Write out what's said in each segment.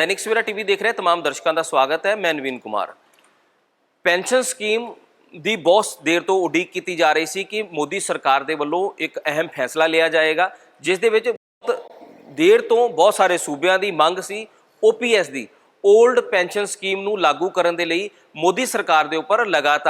Dainik Savera TV ਦੇਖ ਰਹੇ तमाम ਦਰਸ਼ਕਾਂ ਦਾ ਸਵਾਗਤ ਹੈ ਮੈਂ ਨਵੀਨ ਕੁਮਾਰ ਪੈਨਸ਼ਨ ਸਕੀਮ ਦੀ ਬਹੁਤ ਦੇਰ ਤੋਂ ਉਡੀਕ ਕੀਤੀ ਜਾ ਰਹੀ ਸੀ ਕਿ ਮੋਦੀ ਸਰਕਾਰ ਦੇ ਵੱਲੋਂ ਇੱਕ ਅਹਿਮ ਫੈਸਲਾ ਲਿਆ ਜਾਏਗਾ ਜਿਸ ਦੇ ਵਿੱਚ ਦੇਰ ਤੋਂ ਬਹੁਤ ਸਾਰੇ ਸੂਬਿਆਂ ਦੀ ਮੰਗ ਸੀ ਓਪੀਐਸ ਦੀ 올ਡ ਪੈਨਸ਼ਨ ਸਕੀਮ ਨੂੰ ਲਾਗੂ ਕਰਨ ਦੇ ਲਈ ਮੋਦੀ ਸਰਕਾਰ ਦੇ ਉੱਪਰ ਲਗਾਤਾਰ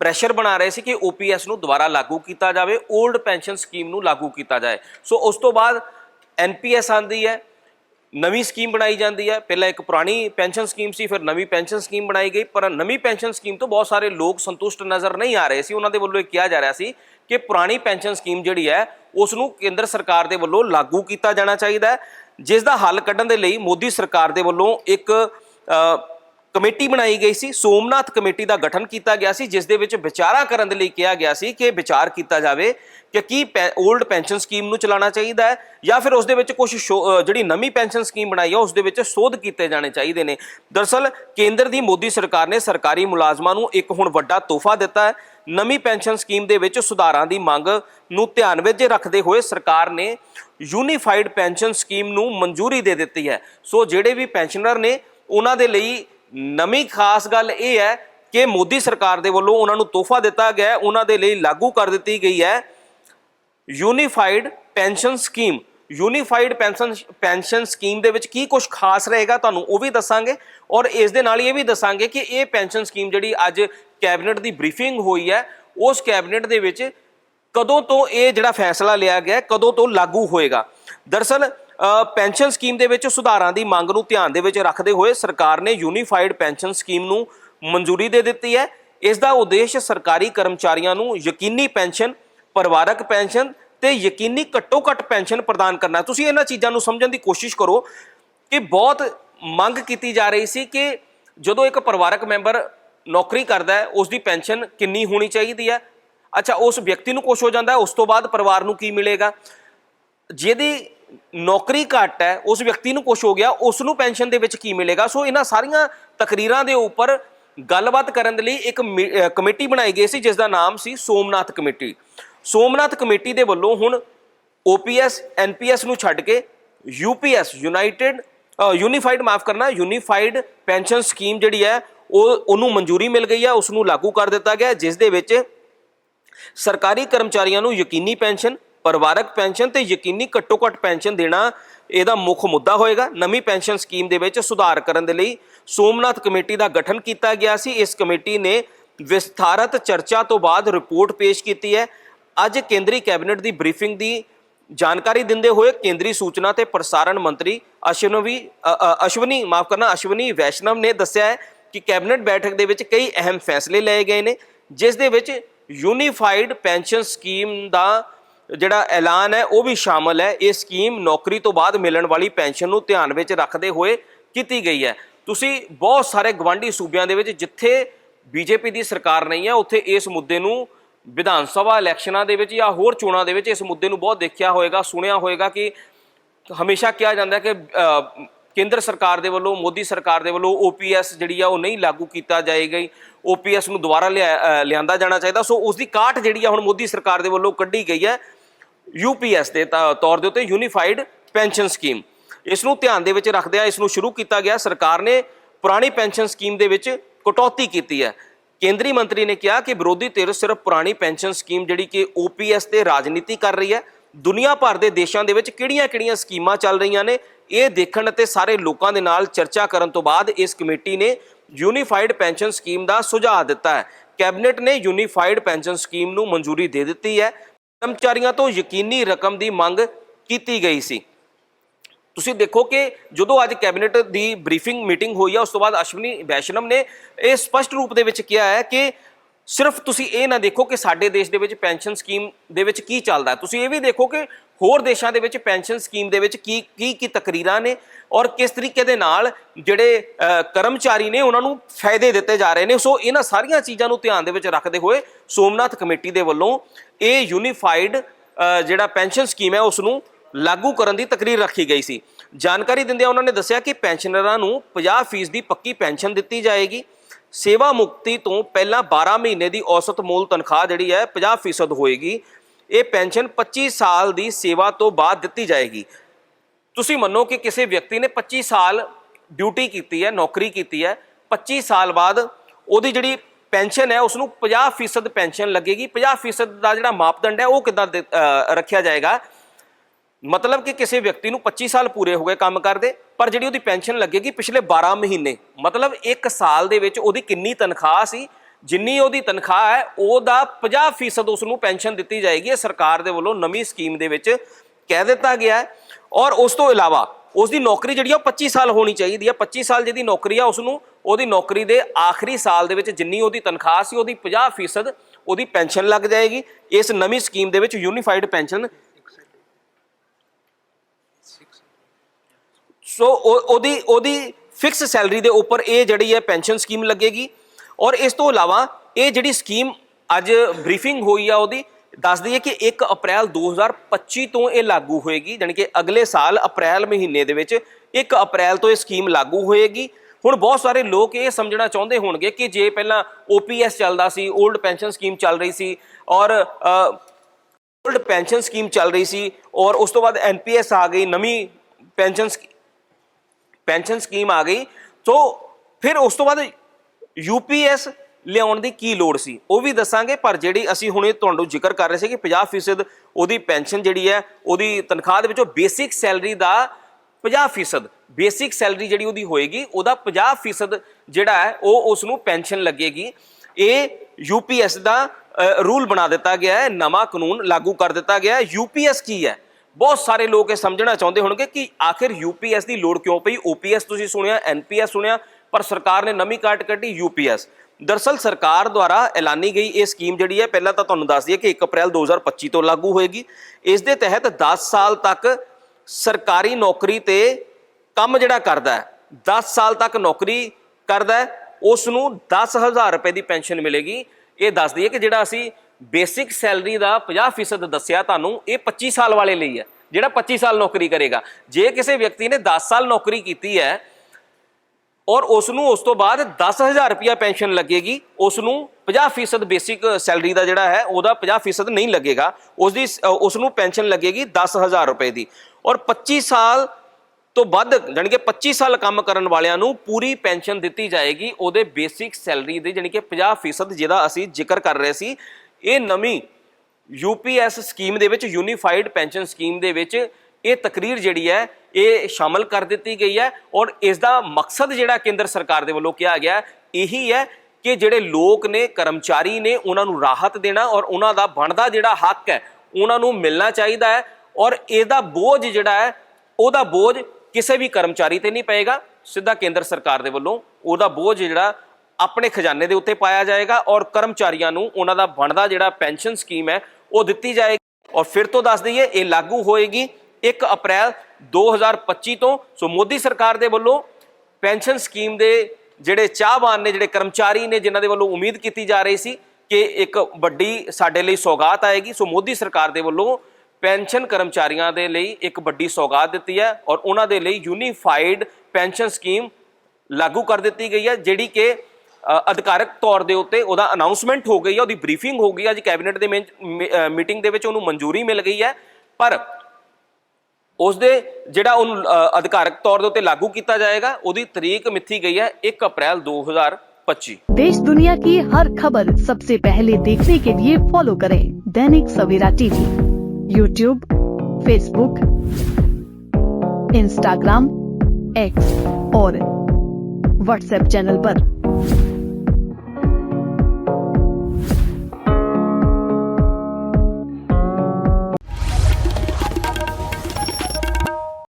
ਪ੍ਰੈਸ਼ਰ ਬਣਾ ਰਹੇ ਸੀ ਕਿ OPS ਨੂੰ ਦੁਬਾਰਾ ਲਾਗੂ ਕੀਤਾ ਜਾਵੇ 올ਡ ਪੈਨਸ਼ਨ ਸਕੀਮ ਨੂੰ ਲਾਗੂ ਕੀਤਾ ਜਾਏ। ਸੋ ਉਸ ਤੋਂ ਬਾਅਦ NPS ਆਂਦੀ ਹੈ, ਨਵੀਂ ਸਕੀਮ ਬਣਾਈ ਜਾਂਦੀ ਹੈ। ਪਹਿਲਾਂ ਇੱਕ ਪੁਰਾਣੀ ਪੈਨਸ਼ਨ ਸਕੀਮ ਸੀ, ਫਿਰ ਨਵੀਂ ਪੈਨਸ਼ਨ ਸਕੀਮ ਬਣਾਈ ਗਈ। ਪਰ ਨਵੀਂ ਪੈਨਸ਼ਨ ਸਕੀਮ ਤੋਂ ਬਹੁਤ ਸਾਰੇ ਲੋਕ ਸੰਤੁਸ਼ਟ ਨਜ਼ਰ ਨਹੀਂ ਆ ਰਹੇ ਸੀ। ਉਹਨਾਂ ਦੇ ਵੱਲੋਂ ਇਹ ਕਿਹਾ ਜਾ ਰਿਹਾ ਸੀ ਕਿ ਪੁਰਾਣੀ ਪੈਨਸ਼ਨ ਸਕੀਮ ਜਿਹੜੀ ਹੈ, ਉਸ ਨੂੰ ਕੇਂਦਰ ਸਰਕਾਰ ਦੇ ਵੱਲੋਂ ਲਾਗੂ ਕੀਤਾ ਜਾਣਾ ਚਾਹੀਦਾ ਹੈ, ਜਿਸ ਦਾ ਹੱਲ ਕੱਢਣ ਦੇ ਲਈ ਮੋਦੀ ਸਰਕਾਰ ਦੇ ਵੱਲੋਂ ਇੱਕ ਕਮੇਟੀ ਬਣਾਈ ਗਈ ਸੀ। ਸੋਮਨਾਥ ਕਮੇਟੀ ਦਾ ਗਠਨ ਕੀਤਾ ਗਿਆ ਸੀ, ਜਿਸ ਦੇ ਵਿੱਚ ਵਿਚਾਰਾ ਕਰਨ ਦੇ ਲਈ ਕਿਹਾ ਗਿਆ ਸੀ ਕਿ ਵਿਚਾਰ ਕੀਤਾ ਜਾਵੇ ਕਿ ਕੀ 올ਡ ਪੈਨਸ਼ਨ ਸਕੀਮ ਨੂੰ ਚਲਾਉਣਾ ਚਾਹੀਦਾ ਹੈ ਜਾਂ ਫਿਰ ਉਸ ਦੇ ਵਿੱਚ ਕੁਝ ਜਿਹੜੀ ਨਵੀਂ ਪੈਨਸ਼ਨ ਸਕੀਮ ਬਣਾਈ ਹੈ ਉਸ ਦੇ ਵਿੱਚ ਸੋਧ ਕੀਤੇ ਜਾਣੇ ਚਾਹੀਦੇ ਨੇ। ਦਰਸਲ, ਕੇਂਦਰ ਦੀ ਮੋਦੀ ਸਰਕਾਰ ਨੇ ਸਰਕਾਰੀ ਮੁਲਾਜ਼ਮਾਂ ਨੂੰ ਇੱਕ ਹੁਣ ਵੱਡਾ ਤੋਹਫਾ ਦਿੱਤਾ ਹੈ। ਨਵੀਂ ਪੈਨਸ਼ਨ ਸਕੀਮ ਦੇ ਵਿੱਚ ਸੁਧਾਰਾਂ ਦੀ ਮੰਗ ਨੂੰ ਧਿਆਨ ਵਿੱਚ ਰੱਖਦੇ ਹੋਏ ਸਰਕਾਰ ਨੇ ਯੂਨੀਫਾਈਡ ਪੈਨਸ਼ਨ ਸਕੀਮ ਨੂੰ ਮਨਜ਼ੂਰੀ ਦੇ ਦਿੱਤੀ ਹੈ। ਸੋ ਜਿਹੜੇ ਵੀ ਪੈਨਸ਼ਨਰ ਨੇ, ਉਹਨਾਂ ਦੇ ਲਈ ਨਵੀਂ ਖਾਸ ਗੱਲ ਇਹ ਹੈ ਕਿ ਮੋਦੀ ਸਰਕਾਰ ਦੇ ਵੱਲੋਂ ਉਹਨਾਂ ਨੂੰ ਤੋਹਫਾ ਦਿੱਤਾ ਗਿਆ ਉਹਨਾਂ ਦੇ ਲਈ ਲਾਗੂ ਕਰ ਦਿੱਤੀ ਗਈ ਹੈ unified pension scheme. Unified pension pension scheme ਦੇ ਵਿੱਚ ਕੀ ਕੁਝ ਖਾਸ ਰਹੇਗਾ ਤੁਹਾਨੂੰ ਉਹ ਵੀ ਦੱਸਾਂਗੇ ਔਰ ਇਸ ਦੇ ਨਾਲ ਹੀ ਇਹ ਵੀ ਦੱਸਾਂਗੇ ਕਿ ਇਹ ਪੈਨਸ਼ਨ ਸਕੀਮ ਜਿਹੜੀ ਅੱਜ ਕੈਬਨਿਟ ਦੀ ਬਰੀਫਿੰਗ ਹੋਈ ਹੈ, ਉਸ ਕੈਬਨਿਟ ਦੇ ਵਿੱਚ ਕਦੋਂ ਤੋਂ ਇਹ ਜਿਹੜਾ ਫੈਸਲਾ ਲਿਆ ਗਿਆ, ਕਦੋਂ ਤੋਂ ਲਾਗੂ ਹੋਏਗਾ। ਦਰਸਲ ਪੈਨਸ਼ਨ ਸਕੀਮ ਦੇ ਵਿੱਚ ਸੁਧਾਰਾਂ ਦੀ ਮੰਗ ਨੂੰ ਧਿਆਨ ਦੇ ਵਿੱਚ ਰੱਖਦੇ ਹੋਏ ਸਰਕਾਰ ਨੇ ਯੂਨੀਫਾਈਡ ਪੈਨਸ਼ਨ ਸਕੀਮ ਨੂੰ ਮਨਜ਼ੂਰੀ ਦੇ ਦਿੱਤੀ ਹੈ। ਇਸ ਦਾ ਉਦੇਸ਼ ਸਰਕਾਰੀ ਕਰਮਚਾਰੀਆਂ ਨੂੰ ਯਕੀਨੀ ਪੈਨਸ਼ਨ, ਪਰਿਵਾਰਕ ਪੈਨਸ਼ਨ ਤੇ ਯਕੀਨੀ ਘੱਟੋ ਘੱਟ ਪੈਨਸ਼ਨ ਪ੍ਰਦਾਨ ਕਰਨਾ। ਤੁਸੀਂ ਇਹਨਾਂ ਚੀਜ਼ਾਂ ਨੂੰ ਸਮਝਣ ਦੀ ਕੋਸ਼ਿਸ਼ ਕਰੋ ਕਿ ਬਹੁਤ ਮੰਗ ਕੀਤੀ ਜਾ ਰਹੀ ਸੀ ਕਿ ਜਦੋਂ ਇੱਕ ਪਰਿਵਾਰਕ ਮੈਂਬਰ ਨੌਕਰੀ ਕਰਦਾ ਹੈ, ਉਸ ਦੀ ਪੈਨਸ਼ਨ ਕਿੰਨੀ ਹੋਣੀ ਚਾਹੀਦੀ ਹੈ। ਅੱਛਾ, ਉਸ ਵਿਅਕਤੀ ਨੂੰ ਕੁਝ ਹੋ ਜਾਂਦਾ ਉਸ ਤੋਂ ਬਾਅਦ ਪਰਿਵਾਰ ਨੂੰ ਕੀ ਮਿਲੇਗਾ? ਜਿਹਦੀ ਨੌਕਰੀ ਘੱਟ ਹੈ, ਉਸ ਵਿਅਕਤੀ ਨੂੰ ਕੁਝ ਹੋ ਗਿਆ ਉਸ ਨੂੰ ਪੈਨਸ਼ਨ ਦੇ ਵਿੱਚ ਕੀ ਮਿਲੇਗਾ? ਸੋ ਇਹਨਾਂ ਸਾਰੀਆਂ ਤਕਰੀਰਾਂ ਦੇ ਉੱਪਰ ਗੱਲਬਾਤ ਕਰਨ ਦੇ ਲਈ ਇੱਕ ਮੀ- ਕਮੇਟੀ ਬਣਾਈ ਗਈ ਸੀ ਜਿਸ ਦਾ ਨਾਮ ਸੀ ਸੋਮਨਾਥ ਕਮੇਟੀ। ਸੋਮਨਾਥ ਕਮੇਟੀ ਦੇ ਵੱਲੋਂ ਹੁਣ OPS NPS ਨੂੰ ਛੱਡ ਕੇ UPS ਯੂਨਾਈਟਿਡ ਯੂਨੀਫਾਈਡ, ਮਾਫ ਕਰਨਾ, ਯੂਨੀਫਾਈਡ ਪੈਨਸ਼ਨ ਸਕੀਮ ਜਿਹੜੀ ਹੈ, ਉਹ, ਉਹਨੂੰ ਮਨਜ਼ੂਰੀ ਮਿਲ ਗਈ ਹੈ ਉਸ ਨੂੰ ਲਾਗੂ ਕਰ ਦਿੱਤਾ ਗਿਆ ਜਿਸ ਦੇ ਵਿੱਚ ਸਰਕਾਰੀ ਕਰਮਚਾਰੀਆਂ ਨੂੰ ਯਕੀਨੀ ਪੈਨਸ਼ਨ ਪਰਿਵਾਰਕ ਪੈਨਸ਼ਨ ਤੇ ਯਕੀਨੀ ਘੱਟੋ ਘੱਟ ਪੈਨਸ਼ਨ ਦੇਣਾ ਇਹਦਾ ਮੁੱਖ ਮੁੱਦਾ ਹੋਏਗਾ। ਨਵੀਂ ਪੈਨਸ਼ਨ ਸਕੀਮ ਦੇ ਵਿੱਚ ਸੁਧਾਰ ਕਰਨ ਦੇ ਲਈ ਸੋਮਨਾਥ ਕਮੇਟੀ ਦਾ ਗਠਨ ਕੀਤਾ ਗਿਆ ਸੀ। ਇਸ ਕਮੇਟੀ ਨੇ ਵਿਸਥਾਰਤ ਚਰਚਾ ਤੋਂ ਬਾਅਦ ਰਿਪੋਰਟ ਪੇਸ਼ ਕੀਤੀ ਹੈ। ਅੱਜ ਕੇਂਦਰੀ ਕੈਬਨਿਟ ਦੀ ਬਰੀਫਿੰਗ ਦੀ ਜਾਣਕਾਰੀ ਦਿੰਦੇ ਹੋਏ ਕੇਂਦਰੀ ਸੂਚਨਾ ਤੇ ਪ੍ਰਸਾਰਣ ਮੰਤਰੀ ਅਸ਼ਵਨੀ ਅਸ਼ਵਨੀ, ਮਾਫ ਕਰਨਾ, ਅਸ਼ਵਨੀ ਵੈਸ਼ਨਵ ਨੇ ਦੱਸਿਆ ਹੈ ਕਿ ਕੈਬਨਿਟ ਬੈਠਕ ਦੇ ਵਿੱਚ ਕਈ ਅਹਿਮ ਫੈਸਲੇ ਲਏ ਗਏ ਨੇ, ਜਿਸ ਦੇ ਵਿੱਚ ਯੂਨੀਫਾਈਡ ਪੈਨਸ਼ਨ ਸਕੀਮ ਦਾ ਜਿਹੜਾ ਐਲਾਨ ਹੈ, ਉਹ ਵੀ ਸ਼ਾਮਲ ਹੈ। ਇਹ ਸਕੀਮ ਨੌਕਰੀ ਤੋਂ ਬਾਅਦ ਮਿਲਣ ਵਾਲੀ ਪੈਨਸ਼ਨ ਨੂੰ ਧਿਆਨ ਵਿੱਚ ਰੱਖਦੇ ਹੋਏ ਕੀਤੀ ਗਈ ਹੈ। ਤੁਸੀਂ ਬਹੁਤ ਸਾਰੇ ਗਵਾਂਢੀ ਸੂਬਿਆਂ ਦੇ ਵਿੱਚ ਜਿੱਥੇ ਬੀਜੇਪੀ ਦੀ ਸਰਕਾਰ ਨਹੀਂ ਹੈ, ਉੱਥੇ ਇਸ ਮੁੱਦੇ ਨੂੰ ਵਿਧਾਨ ਸਭਾ ਇਲੈਕਸ਼ਨਾਂ ਦੇ ਵਿੱਚ ਜਾਂ ਹੋਰ ਚੋਣਾਂ ਦੇ ਵਿੱਚ ਇਸ ਮੁੱਦੇ ਨੂੰ ਬਹੁਤ ਦੇਖਿਆ ਹੋਵੇਗਾ ਸੁਣਿਆ ਹੋਵੇਗਾ ਕਿ ਹਮੇਸ਼ਾ ਕਿਹਾ ਜਾਂਦਾ ਕਿ ਕੇਂਦਰ ਸਰਕਾਰ ਦੇ ਵੱਲੋਂ, ਮੋਦੀ ਸਰਕਾਰ ਦੇ ਵੱਲੋਂ ਓਪੀਐਸ ਜਿਹੜੀ ਆ, ਉਹ ਨਹੀਂ ਲਾਗੂ ਕੀਤਾ ਜਾਏਗਾ। ਓਪੀਐਸ ਨੂੰ ਦੁਬਾਰਾ ਲਿਆ- ਲਿਆਂਦਾ ਜਾਣਾ ਚਾਹੀਦਾ। ਸੋ ਉਸ ਦੀ ਕਾਟ ਜਿਹੜੀ ਆ, ਹੁਣ ਮੋਦੀ ਸਰਕਾਰ ਦੇ ਵੱਲੋਂ ਕੱਢੀ ਗਈ ਹੈ। ਯੂਪੀਐਸ ਦੇ ਤਾ- ਤੌਰ ਦੇ ਉੱਤੇ ਯੂਨੀਫਾਈਡ ਪੈਨਸ਼ਨ ਸਕੀਮ। ਇਸ ਨੂੰ ਧਿਆਨ ਦੇ ਵਿੱਚ ਰੱਖਦਿਆਂ ਇਸ ਨੂੰ ਸ਼ੁਰੂ ਕੀਤਾ ਗਿਆ। ਸਰਕਾਰ ਨੇ ਪੁਰਾਣੀ ਪੈਨਸ਼ਨ ਸਕੀਮ ਦੇ ਵਿੱਚ ਕਟੌਤੀ ਕੀਤੀ ਹੈ। ਕੇਂਦਰੀ ਮੰਤਰੀ ਨੇ ਕਿਹਾ ਕਿ ਵਿਰੋਧੀ ਧਿਰ ਸਿਰਫ ਪੁਰਾਣੀ ਪੈਨਸ਼ਨ ਸਕੀਮ ਜਿਹੜੀ ਕਿ ਓਪੀਐਸ ਤੇ ਰਾਜਨੀਤੀ ਕਰ ਰਹੀ ਹੈ। ਦੁਨੀਆ ਭਰ ਦੇ ਦੇਸ਼ਾਂ ਦੇ ਵਿੱਚ ਕਿਹੜੀਆਂ-ਕਿਹੜੀਆਂ ਸਕੀਮਾਂ ਚੱਲ ਰਹੀਆਂ ਨੇ, ਇਹ ਦੇਖਣ ਅਤੇ ਸਾਰੇ ਲੋਕਾਂ ਦੇ ਨਾਲ ਚਰਚਾ ਕਰਨ ਤੋਂ ਬਾਅਦ ਇਸ ਕਮੇਟੀ ਨੇ ਯੂਨੀਫਾਈਡ ਪੈਨਸ਼ਨ ਸਕੀਮ ਦਾ ਸੁਝਾਅ ਦਿੱਤਾ ਹੈ। ਕੈਬਨਿਟ ਨੇ ਯੂਨੀਫਾਈਡ ਪੈਨਸ਼ਨ ਸਕੀਮ ਨੂੰ ਮਨਜ਼ੂਰੀ ਦੇ ਦਿੱਤੀ ਹੈ। ਕਰਮਚਾਰੀਆਂ ਤੋਂ ਯਕੀਨੀ ਰਕਮ ਦੀ ਮੰਗ ਕੀਤੀ ਗਈ ਸੀ। ਤੁਸੀਂ ਦੇਖੋ ਕਿ ਜਦੋਂ ਅੱਜ ਕੈਬਨਿਟ ਦੀ ਬਰੀਫਿੰਗ ਮੀਟਿੰਗ ਹੋਈ ਹੈ ਉਸ ਤੋਂ ਬਾਅਦ ਅਸ਼ਵਨੀ ਵੈਸ਼ਨਮ ਨੇ ਇਹ ਸਪਸ਼ਟ ਰੂਪ ਦੇ ਵਿੱਚ ਕਿਹਾ ਹੈ ਕਿ ਸਿਰਫ ਤੁਸੀਂ ਇਹ ਨਾ ਦੇਖੋ ਕਿ ਸਾਡੇ ਦੇਸ਼ ਦੇ ਵਿੱਚ ਪੈਨਸ਼ਨ ਸਕੀਮ ਦੇ ਵਿੱਚ ਕੀ ਚੱਲਦਾ ਤੁਸੀਂ ਇਹ ਵੀ ਦੇਖੋ ਕਿ ਹੋਰ ਦੇਸ਼ਾਂ ਦੇ ਵਿੱਚ ਪੈਨਸ਼ਨ ਸਕੀਮ ਦੇ ਵਿੱਚ ਕੀ ਕੀ ਕੀ ਤਕਰੀਰਾਂ ਨੇ ਔਰ ਕਿਸ ਤਰੀਕੇ ਦੇ ਨਾਲ ਜਿਹੜੇ ਕਰਮਚਾਰੀ ਨੇ ਉਹਨਾਂ ਨੂੰ ਫਾਇਦੇ ਦਿੱਤੇ ਜਾ ਰਹੇ ਨੇ। ਸੋ ਇਹਨਾਂ ਸਾਰੀਆਂ ਚੀਜ਼ਾਂ ਨੂੰ ਧਿਆਨ ਦੇ ਵਿੱਚ ਰੱਖਦੇ ਹੋਏ ਸੋਮਨਾਥ ਕਮੇਟੀ ਦੇ ਵੱਲੋਂ ਇਹ ਯੂਨੀਫਾਈਡ ਜਿਹੜਾ ਪੈਨਸ਼ਨ ਸਕੀਮ ਹੈ ਉਸ ਨੂੰ ਲਾਗੂ ਕਰਨ ਦੀ ਤਕਰੀਰ ਰੱਖੀ ਗਈ ਸੀ। ਜਾਣਕਾਰੀ ਦਿੰਦਿਆਂ ਉਹਨਾਂ ਨੇ ਦੱਸਿਆ ਕਿ ਪੈਨਸ਼ਨਰਾਂ ਨੂੰ 50% ਦੀ ਪੱਕੀ ਪੈਨਸ਼ਨ ਦਿੱਤੀ ਜਾਏਗੀ। ਸੇਵਾ ਮੁਕਤੀ ਤੋਂ ਪਹਿਲਾਂ 12 ਮਹੀਨੇ ਦੀ ਔਸਤ ਮੂਲ ਤਨਖਾਹ ਜਿਹੜੀ ਹੈ 50% ਹੋਏਗੀ। ਇਹ ਪੈਨਸ਼ਨ 25 ਸਾਲ ਦੀ ਸੇਵਾ ਤੋਂ ਬਾਅਦ ਦਿੱਤੀ ਜਾਏਗੀ। ਤੁਸੀਂ ਮੰਨੋ ਕਿ ਕਿਸੇ ਵਿਅਕਤੀ ਨੇ 25 ਸਾਲ ਡਿਊਟੀ ਕੀਤੀ ਹੈ, ਨੌਕਰੀ ਕੀਤੀ ਹੈ 25 ਸਾਲ ਬਾਅਦ ਉਹਦੀ ਜਿਹੜੀ ਪੈਨਸ਼ਨ ਹੈ ਉਸ ਨੂੰ 50% ਪੈਨਸ਼ਨ ਲੱਗੇਗੀ। 50% ਦਾ ਜਿਹੜਾ ਮਾਪਦੰਡ ਹੈ, ਉਹ ਕਿੱਦਾਂ ਦੇ- ਰੱਖਿਆ ਜਾਏਗਾ? ਮਤਲਬ ਕਿ ਕਿਸੇ ਵਿਅਕਤੀ ਨੂੰ 25 ਸਾਲ ਪੂਰੇ ਹੋ ਗਏ ਕੰਮ ਕਰਦੇ, ਪਰ ਜਿਹੜੀ ਉਹਦੀ ਪੈਨਸ਼ਨ ਲੱਗੇਗੀ ਪਿਛਲੇ 12 ਮਹੀਨੇ। ਮਤਲਬ 1 ਸਾਲ ਦੇ ਵਿੱਚ ਉਹਦੀ ਕਿੰਨੀ ਤਨਖਾਹ ਸੀ ਜਿੰਨੀ ਉਹਦੀ ਤਨਖਾਹ ਹੈ, ਉਹਦਾ 50% ਉਸ ਨੂੰ ਪੈਨਸ਼ਨ ਦਿੱਤੀ ਜਾਏਗੀ। ਇਹ ਸਰਕਾਰ ਦੇ ਵੱਲੋਂ ਨਵੀਂ ਸਕੀਮ ਦੇ ਵਿੱਚ ਕਹਿ ਦਿੱਤਾ ਗਿਆ ਹੈ। ਔਰ ਉਸ ਤੋਂ ਇਲਾਵਾ ਉਸ ਦੀ ਨੌਕਰੀ ਜਿਹੜੀ ਆ, ਉਹ 25 ਸਾਲ ਹੋਣੀ ਚਾਹੀਦੀ ਹੈ 25 ਸਾਲ ਜਿਹਦੀ ਨੌਕਰੀ ਆ, ਉਸ ਨੂੰ ਉਹਦੀ ਨੌਕਰੀ ਦੇ ਆਖਰੀ ਸਾਲ ਦੇ ਵਿੱਚ ਜਿੰਨੀ ਉਹਦੀ ਤਨਖਾਹ ਸੀ, ਉਹਦੀ 50% ਉਹਦੀ ਪੈਨਸ਼ਨ ਲੱਗ ਜਾਏਗੀ। ਇਸ ਨਵੀਂ ਸਕੀਮ ਦੇ ਵਿੱਚ ਯੂਨੀਫਾਈਡ ਪੈਨਸ਼ਨ ਸੋ ਉਹਦੀ ਉਹਦੀ ਫਿਕਸ ਸੈਲਰੀ ਦੇ ਉੱਪਰ ਇਹ ਜਿਹੜੀ ਹੈ ਪੈਨਸ਼ਨ ਸਕੀਮ ਲੱਗੇਗੀ। ਔਰ ਇਸ ਤੋਂ ਇਲਾਵਾ ਇਹ ਜਿਹੜੀ ਸਕੀਮ ਅੱਜ ਬਰੀਫਿੰਗ ਹੋਈ ਆ ਉਹਦੀ, ਦੱਸ ਦਈਏ ਕਿ 1 ਅਪ੍ਰੈਲ 2025 ਤੋਂ ਇਹ ਲਾਗੂ ਹੋਏਗੀ, ਜਾਣੀ ਕਿ ਅਗਲੇ ਸਾਲ ਅਪ੍ਰੈਲ ਮਹੀਨੇ ਦੇ ਵਿੱਚ 1 ਅਪ੍ਰੈਲ ਤੋਂ ਇਹ ਸਕੀਮ ਲਾਗੂ ਹੋਏਗੀ। ਹੁਣ ਬਹੁਤ ਸਾਰੇ ਲੋਕ ਇਹ ਸਮਝਣਾ ਚਾਹੁੰਦੇ ਹੋਣਗੇ ਕਿ ਜੇ ਪਹਿਲਾਂ OPS ਚੱਲਦਾ ਸੀ, 올ਡ ਪੈਨਸ਼ਨ ਸਕੀਮ ਚੱਲ ਰਹੀ ਸੀ ਔਰ 올ਡ ਪੈਨਸ਼ਨ ਸਕੀਮ ਚੱਲ ਰਹੀ ਸੀ ਔਰ ਉਸ ਤੋਂ ਬਾਅਦ ਐਨਪੀਐਸ ਆ ਗਈ, ਨਵੀਂ ਪੈਨਸ਼ਨ ਪੈਨਸ਼ਨ ਸਕੀਮ ਆ ਗਈ ਸੋ ਫਿਰ ਉਸ ਤੋਂ ਬਾਅਦ ਯੂਪੀਐਸ ਲਿਆਉਣ ਦੀ ਕੀ ਲੋੜ ਸੀ? ਉਹ ਵੀ ਦੱਸਾਂਗੇ, ਪਰ ਜਿਹੜੀ ਅਸੀਂ ਹੁਣੇ ਤੁਹਾਨੂੰ ਜ਼ਿਕਰ ਕਰ ਰਹੇ ਸੀ ਕਿ 50% ਉਹਦੀ ਪੈਨਸ਼ਨ ਜਿਹੜੀ ਹੈ, ਉਹਦੀ ਤਨਖਾਹ ਦੇ ਵਿੱਚੋਂ ਬੇਸਿਕ ਸੈਲਰੀ ਦਾ 50% ਬੇਸਿਕ ਸੈਲਰੀ ਜਿਹੜੀ ਉਹਦੀ ਹੋਏਗੀ, ਉਹਦਾ 50% ਜਿਹੜਾ ਹੈ, ਉਹ ਉਸ ਨੂੰ ਪੈਨਸ਼ਨ ਲੱਗੇਗੀ। ਇਹ ਯੂਪੀਐਸ ਦਾ ਰੂਲ ਬਣਾ ਦਿੱਤਾ ਗਿਆ ਹੈ, ਨਵਾਂ ਕਾਨੂੰਨ ਲਾਗੂ ਕਰ ਦਿੱਤਾ ਗਿਆ ਹੈ। ਯੂਪੀਐਸ ਕੀ ਹੈ? ਬਹੁਤ ਸਾਰੇ ਲੋਕ ਇਹ ਸਮਝਣਾ ਚਾਹੁੰਦੇ ਹੋਣਗੇ ਕਿ ਆਖਿਰ ਯੂਪੀਐਸ ਦੀ ਲੋੜ ਕਿਉਂ ਪਈ? ਓਪੀਐਸ ਤੁਸੀਂ ਸੁਣਿਆ, ਐਨਪੀਐਸ ਸੁਣਿਆ ਪਰ ਸਰਕਾਰ ਨੇ ਨਵੀਂ ਕਾਟ ਕੱਢੀ ਯੂਪੀਐਸ। ਦਰਸਲ ਸਰਕਾਰ ਦੁਆਰਾ ਐਲਾਨੀ ਗਈ ਇਹ ਸਕੀਮ ਜਿਹੜੀ ਹੈ, ਪਹਿਲਾਂ ਤਾਂ ਤੁਹਾਨੂੰ ਦੱਸ ਦਈਏ ਕਿ 1 ਅਪ੍ਰੈਲ 2025 ਤੋਂ ਲਾਗੂ ਹੋਏਗੀ। ਇਸ ਦੇ ਤਹਿਤ 10 ਸਾਲ ਤੱਕ ਸਰਕਾਰੀ ਨੌਕਰੀ ਤੇ ਕੰਮ ਜਿਹੜਾ ਕਰਦਾ ਹੈ 10 ਸਾਲ ਤੱਕ ਨੌਕਰੀ ਕਰਦਾ ਹੈ ਉਸ ਨੂੰ 10000 ਰੁਪਏ ਦੀ ਪੈਨਸ਼ਨ ਮਿਲੇਗੀ। ਇਹ ਦੱਸ ਦਈਏ ਕਿ ਜਿਹੜਾ ਅਸੀਂ ਬੇਸਿਕ ਸੈਲਰੀ ਦਾ 50% ਦੱਸਿਆ ਤੁਹਾਨੂੰ, ਇਹ 25 ਸਾਲ ਵਾਲੇ ਲਈ ਹੈ, ਜਿਹੜਾ 25 ਸਾਲ ਨੌਕਰੀ ਕਰੇਗਾ। ਜੇ ਕਿਸੇ ਵਿਅਕਤੀ ਨੇ 10 ਸਾਲ ਨੌਕਰੀ ਕੀਤੀ ਹੈ ਔਰ ਉਸ ਨੂੰ ਉਸ ਤੋਂ ਬਾਅਦ 10000 ਰੁਪਿਆ ਪੈਨਸ਼ਨ ਲੱਗੇਗੀ। ਉਸ ਨੂੰ 50% ਬੇਸਿਕ ਸੈਲਰੀ ਦਾ ਜਿਹੜਾ ਹੈ, ਉਹਦਾ 50% ਨਹੀਂ ਲੱਗੇਗਾ। ਉਸ ਦੀ ਉਸ ਨੂੰ ਪੈਨਸ਼ਨ ਲੱਗੇਗੀ 10000 ਰੁਪਏ ਦੀ। ਔਰ 25 ਸਾਲ ਤੋਂ ਵੱਧ, ਜਾਣੀ ਕਿ 25 ਸਾਲ ਕੰਮ ਕਰਨ ਵਾਲਿਆਂ ਨੂੰ ਪੂਰੀ ਪੈਨਸ਼ਨ ਦਿੱਤੀ ਜਾਏਗੀ। ਉਹਦੇ ਬੇਸਿਕ ਸੈਲਰੀ ਦੇ, ਜਾਣੀ ਕਿ 50% ਜਿਹਦਾ ਅਸੀਂ ਜ਼ਿਕਰ ਕਰ ਰਹੇ ਸੀ, ਇਹ ਨਵੀਂ ਯੂਪੀਐਸ ਸਕੀਮ ਦੇ ਵਿੱਚ, ਯੂਨੀਫਾਈਡ ਪੈਨਸ਼ਨ ਸਕੀਮ ਦੇ ਵਿੱਚ ਇਹ ਤਕਰੀਰ ਜਿਹੜੀ ਹੈ, ਇਹ ਸ਼ਾਮਲ ਕਰ ਦਿੱਤੀ ਗਈ ਹੈ ਔਰ ਇਸ ਦਾ ਮਕਸਦ ਜਿਹੜਾ ਕੇਂਦਰ ਸਰਕਾਰ ਦੇ ਵੱਲੋਂ ਕਿਹਾ ਗਿਆ, ਇਹੀ ਹੈ ਕਿ ਜਿਹੜੇ ਲੋਕ ਨੇ, ਕਰਮਚਾਰੀ ਨੇ, ਉਹਨਾਂ ਨੂੰ ਰਾਹਤ ਦੇਣਾ ਔਰ ਉਹਨਾਂ ਦਾ ਬਣਦਾ ਜਿਹੜਾ ਹੱਕ ਹੈ, ਉਹਨਾਂ ਨੂੰ ਮਿਲਣਾ ਚਾਹੀਦਾ ਹੈ ਔਰ ਇਹਦਾ ਬੋਝ ਜਿਹੜਾ ਹੈ, ਉਹਦਾ ਬੋਝ ਕਿਸੇ ਵੀ ਕਰਮਚਾਰੀ ਤੇ ਨਹੀਂ ਪਏਗਾ, ਸਿੱਧਾ ਕੇਂਦਰ ਸਰਕਾਰ ਦੇ ਵੱਲੋਂ ਉਹਦਾ ਬੋਝ ਜਿਹੜਾ ਆਪਣੇ ਖਜ਼ਾਨੇ ਦੇ ਉੱਤੇ ਪਾਇਆ ਜਾਏਗਾ ਔਰ ਕਰਮਚਾਰੀਆਂ ਨੂੰ ਉਹਨਾਂ ਦਾ ਬਣਦਾ ਜਿਹੜਾ ਪੈਨਸ਼ਨ ਸਕੀਮ ਹੈ, ਉਹ ਦਿੱਤੀ ਜਾਏਗੀ ਔਰ ਫਿਰ ਤੋਂ ਦੱਸ ਦਈਏ, ਇਹ ਲਾਗੂ ਹੋਏਗੀ 1 ਅਪ੍ਰੈਲ 2025 ਤੋਂ। ਸੋ ਮੋਦੀ ਸਰਕਾਰ ਦੇ ਵੱਲੋਂ ਪੈਨਸ਼ਨ ਸਕੀਮ ਦੇ ਜਿਹੜੇ ਚਾਹਵਾਨ ਨੇ, ਜਿਹੜੇ ਕਰਮਚਾਰੀ ਨੇ, ਜਿਨ੍ਹਾਂ ਦੇ ਵੱਲੋਂ ਉਮੀਦ ਕੀਤੀ ਜਾ ਰਹੀ ਸੀ ਕਿ ਇੱਕ ਵੱਡੀ ਸਾਡੇ ਲਈ ਸੌਗਾਤ ਆਏਗੀ। ਸੋ ਮੋਦੀ ਸਰਕਾਰ ਦੇ ਵੱਲੋਂ ਪੈਨਸ਼ਨ ਕਰਮਚਾਰੀਆਂ ਦੇ ਲਈ ਇੱਕ ਵੱਡੀ ਸੌਗਾਤ ਦਿੱਤੀ ਹੈ ਔਰ ਉਹਨਾਂ ਦੇ ਲਈ ਯੂਨੀਫਾਈਡ ਪੈਨਸ਼ਨ ਸਕੀਮ ਲਾਗੂ ਕਰ ਦਿੱਤੀ ਗਈ ਹੈ, ਜਿਹੜੀ ਕਿ ਅਧਿਕਾਰਕ ਤੌਰ ਦੇ ਉੱਤੇ ਉਹਦਾ ਅਨਾਉਂਸਮੈਂਟ ਹੋ ਗਈ ਹੈ, ਉਹਦੀ ਬਰੀਫਿੰਗ ਹੋ ਗਈ ਹੈ। ਅੱਜ ਕੈਬਨਿਟ ਦੇ ਮੀਟਿੰਗ ਦੇ ਵਿੱਚ ਉਹਨੂੰ ਮਨਜ਼ੂਰੀ ਮਿਲ ਗਈ ਹੈ। ਪਰ ਉਸ ਦੇ ਜਿਹੜਾ ਉਹਨੂੰ ਅ, ਅਧਿਕਾਰਕ ਤੌਰ ਦੇ ਉੱਤੇ ਲਾਗੂ ਕੀਤਾ ਜਾਏਗਾ ਉਹਦੀ ਤਰੀਕ ਮਿੱਥੀ ਗਈ ਹੈ 1 ਅਪ੍ਰੈਲ 2025 देश दुनिया की हर खबर सबसे पहले देखने के लिए फॉलो करें Dainik Savera TV YouTube Facebook Instagram X और व्हाट्सएप चैनल पर।